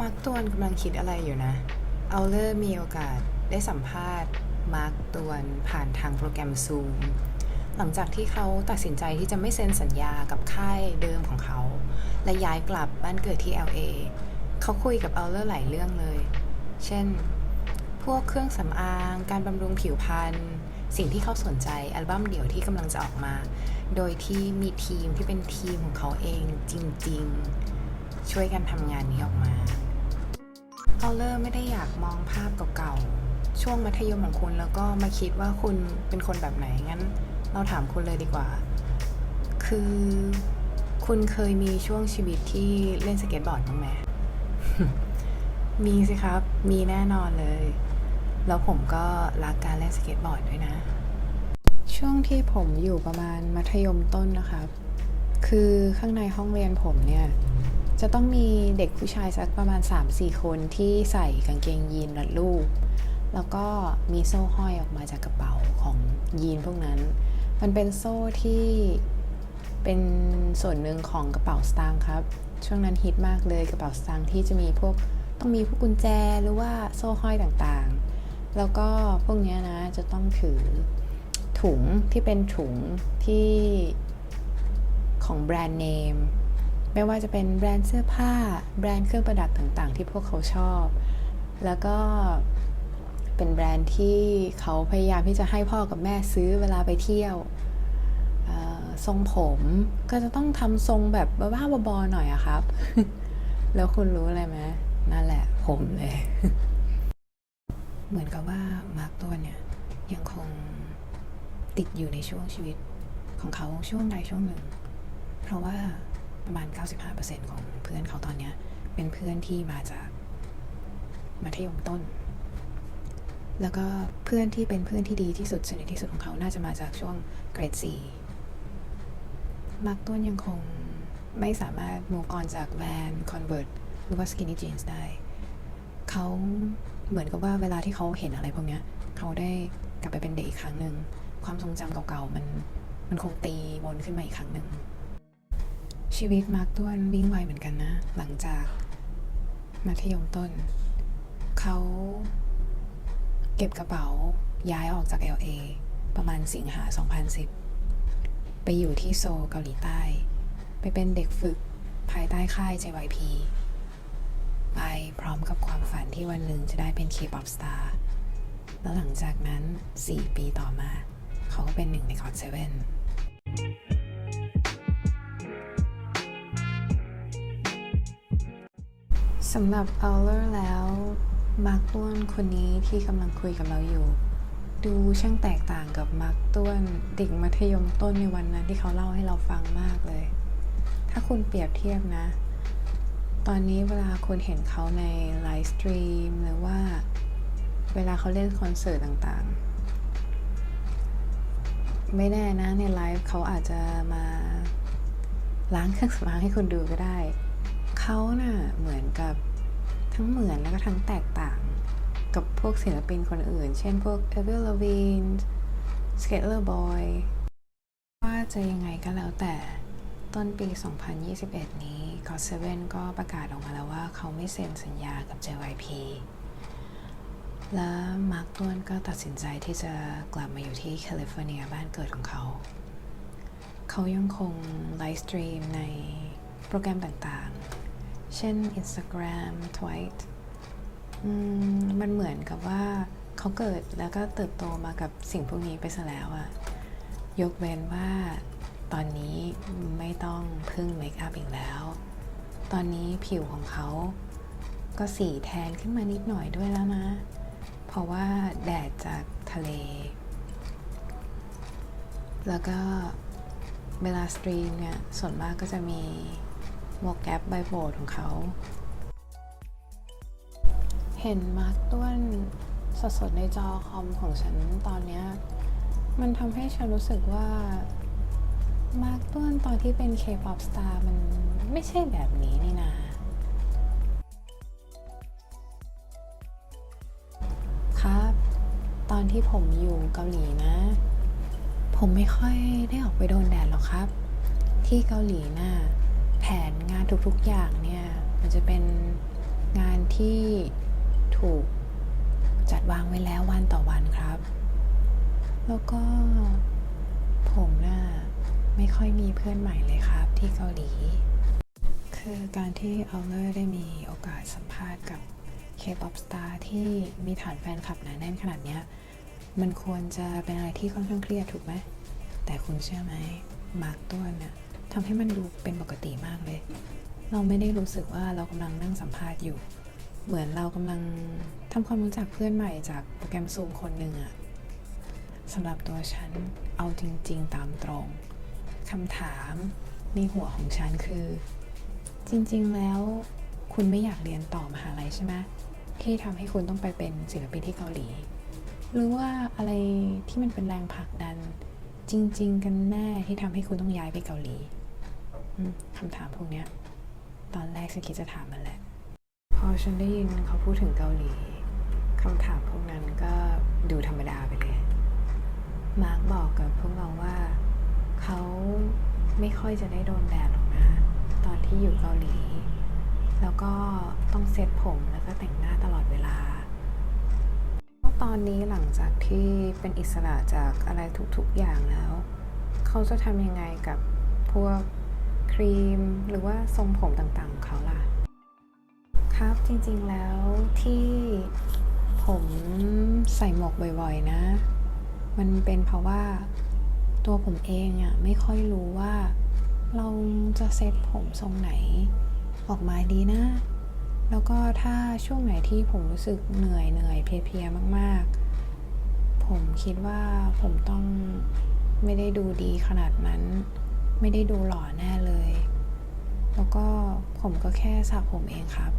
มาร์กตวนกำลังคิดอะไรอยู่นะ เอาเลอร์มีโอกาสได้สัมภาษณ์มาร์กตวนผ่านทางโปรแกรม Zoom หลังจากที่เขาตัดสินใจที่จะไม่เซ็นสัญญากับค่ายเดิมของเขา และย้ายกลับบ้านเกิดที่ LA เขาคุยกับเอาเลอร์หลายเรื่องเลย เช่น พวกเครื่องสำอาง การบำรุงผิวพรรณสิ่งที่เขาสนใจอัลบั้มเดี่ยวที่กำลังจะออกมา โดยที่มีทีมที่เป็นทีมของเขาเองจริง ๆ ช่วยกันทำงานนี้ออกมา เอาเลอร์ไม่ได้อยากมองภาพเก่าๆ ช่วงมัธยมของคุณแล้วก็มาคิดว่าคุณเป็นคนแบบไหน งั้น เราถามคุณเลยดีกว่า คือ คุณเคยมีช่วงชีวิตที่เล่นสเก็ตบอร์ดบ้างไหม มีสิครับ มีแน่นอนเลย แล้วผมก็รักการเล่นสเก็ตบอร์ดด้วยนะ ช่วงที่ผมอยู่ประมาณมัธยมต้นนะครับ คือข้างในห้องเรียนผมเนี่ย จะต้องมีเด็กผู้ชายสักประมาณ 3-4 คนที่ใส่กางเกงยีนรัดรูปแล้วก็มีโซ่ห้อยออกมาจากกระเป๋าของยีนพวกนั้น มันเป็นโซ่ที่เป็นส่วนหนึ่งของกระเป๋าสตางค์ครับ ช่วงนั้นฮิตมากเลยกระเป๋าสตางค์ที่จะมีพวกต้องมีพวกกุญแจหรือว่าโซ่ห้อยต่างๆ แล้วก็พวกนี้นะจะต้องถือถุงที่เป็นถุงที่ ของแบรนด์เนม ไม่ว่าจะเป็นแบรนด์เสื้อผ้า แบรนด์เครื่องประดับต่างๆ ที่พวกเขาชอบ แล้วก็เป็นแบรนด์ที่เขาพยายามที่จะให้พ่อกับแม่ซื้อเวลาไปเที่ยวทรงผมก็จะต้องทำทรงแบบบ้าๆบอๆหน่อยอะครับ แล้วคุณรู้อะไรไหมนั่นแหละ ผมเลย เหมือนกับว่ามาร์กตัวเนี่ย ยังคงติดอยู่ในช่วงชีวิตของเขาช่วงใดช่วงหนึ่ง เพราะว่าประมาณ 95%ของเพื่อนเขาตอนเนี้ย เป็นเพื่อนที่มาจากมัธยมต้น แล้วก็เพื่อนที่เป็นเพื่อนที่ดีที่สุดสนิทที่สุดของเขาน่าจะมาจากช่วงเกรด4มาร์กต้นยังคงไม่สามารถ move on จากแวนคอนเวิร์ตหรือว่า skinny jeans ได้ เขาเหมือนกับว่าเวลาที่เขาเห็นอะไรพวกเนี้ย เขาได้กลับไปเป็นเด็กอีกครั้งหนึ่ง ความทรงจำเก่าๆ มันมันคงตีวนขึ้นมาอีกครั้งหนึ่ง ชีวิตมาร์กต้วนวิ่งไวเหมือนกันนะ หลังจากมัธยมต้น เขาเก็บกระเป๋าย้ายออกจาก LA ประมาณสิงหา 2010 ไปอยู่ที่โซลเกาหลีใต้ ไปเป็นเด็กฝึกภายใต้ค่าย JYP ไปพร้อมกับความฝันที่วันหนึ่งจะได้เป็น K-pop star แล้วหลังจากนั้น 4 ปีต่อมา เขาก็เป็นหนึ่งใน God Seven สำหรับ a l l e r แล้วมาร์กต้วนคนนี้ที่กำลังคุยกับเราอยู่ ดูช่างแตกต่างกับมาร์กต้วนเด็กมัธยมต้นในวันนั้นที่เขาเล่าให้เราฟังมากเลย ถ้าคุณเปรียบเทียบนะ ตอนนี้เวลาคุณเห็นเขาในไลฟ์สตรีมหรือว่าเวลาเขาเล่นคอนเสิร์ตต่างๆ ไม่แน่นะในไลฟ์เขาอาจจะมาล้างเครื่องสำอางให้คุณดูก็ได้ เขาน่ะเหมือนกับทั้งเหมือนแล้วก็ทั้งแตกต่างกับพวกศิลปินคนอื่น เช่นพวก Avril Lavigne Skater Boy ว่าจะยังไงก็แล้วแต่ต้นปี 2021 นี้ GOT7 ก็ประกาศออกมาแล้วว่าเขาไม่เซ็นสัญญากับ JYP และมาร์คต้วนก็ตัดสินใจที่จะกลับมาอยู่ที่แคลิฟอร์เนียบ้านเกิดของเขา เขายังคงไลฟ์สตรีมในโปรแกรมต่าง เช่น Instagram Twite มันเหมือนกับว่าเขาเกิดแล้วก็เติบโตมากับสิ่งพวกนี้ไปซะแล้วอะยกเว้นว่าตอนนี้ไม่ต้องพึ่งเมคอัพอีกแล้ว ตอนนี้ผิวของเขาก็สีแทนขึ้นมานิดหน่อยด้วยแล้วนะ เพราะว่าแดดจากทะเล แล้วก็เวลาสตรีมเนี่ยส่วนมากก็จะมี หมวกแก๊ปใบโปรดของเขา เห็นมาร์กต้วนสดๆในจอคอมของฉันตอนเนี้ยมันทำให้ฉันรู้สึกว่ามาร์กต้วนตอนที่เป็น K-pop star มันไม่ใช่แบบนี้นี่นาครับ ตอนที่ผมอยู่เกาหลีนะ ผมไม่ค่อยได้ออกไปโดนแดดหรอกครับ ที่เกาหลีน่ะ แผนงานทุกๆอย่างเนี่ย มันจะเป็นงานที่ถูกจัดวางไว้แล้ววันต่อวันครับ แล้วก็ผมน่ะไม่ค่อยมีเพื่อนใหม่เลยครับที่เกาหลี คือการที่เอาเลอร์ได้มีโอกาสสัมภาษณ์กับ K-POP star ที่มีฐานแฟนคลับหนาแน่นขนาดเนี้ย มันควรจะเป็นอะไรที่ค่อนข้างเครียดถูกไหม แต่คุณเชื่อไหม มาร์กตัวเนี่ย ทำให้มันดูเป็นปกติมากเลย เราไม่ได้รู้สึกว่าเรากำลังนั่งสัมภาษณ์อยู่ เหมือนเรากำลังทำความรู้จักเพื่อนใหม่จากโปรแกรมซูมคนหนึ่งอะสำหรับตัวฉันเอาจริง ๆ ตามตรงคำถามในหัวของฉันคือ จริง ๆ แล้วคุณไม่อยากเรียนต่อมหาลัยใช่ไหมที่ทำให้คุณต้องไปเป็นศิลปินที่เกาหลี หรือว่าอะไรที่มันเป็นแรงผลักดัน จริง ๆ กันแน่ที่ทำให้คุณต้องย้ายไปเกาหลี คำถามพวกเนี้ย ตอนแรกฉันคิดจะถามมันแหละ พอฉันได้ยินเขาพูดถึงเกาหลีคำถามพวกนั้นก็ดูธรรมดาไปเลย มาร์กบอกกับพวกเราว่า เขาไม่ค่อยจะได้โดนแดดหรอกนะ ตอนที่อยู่เกาหลี แล้วก็ต้องเซ็ตผมแล้วก็แต่งหน้าตลอดเวลา ตอนนี้หลังจากที่เป็นอิสระจากอะไรทุกๆอย่างแล้ว เขาจะทำยังไงกับพวก รีม หรือว่าทรงผมต่างๆของเขาล่ะ ครับจริงๆแล้วที่ผมใส่หมวกบ่อยๆนะ มันเป็นเพราะว่าตัวผมเองอะไม่ค่อยรู้ว่า เราจะเซ็ตผมทรงไหน ออกมาดีนะ แล้วก็ถ้าช่วงไหนที่ผมรู้สึกเหนื่อยเหนื่อยเพลียๆมากๆ ผมคิดว่าผมต้องไม่ได้ดูดีขนาดนั้น ไม่ได้ดูหล่อแน่เลย แล้วก็ผมก็แค่สระผมเองครับ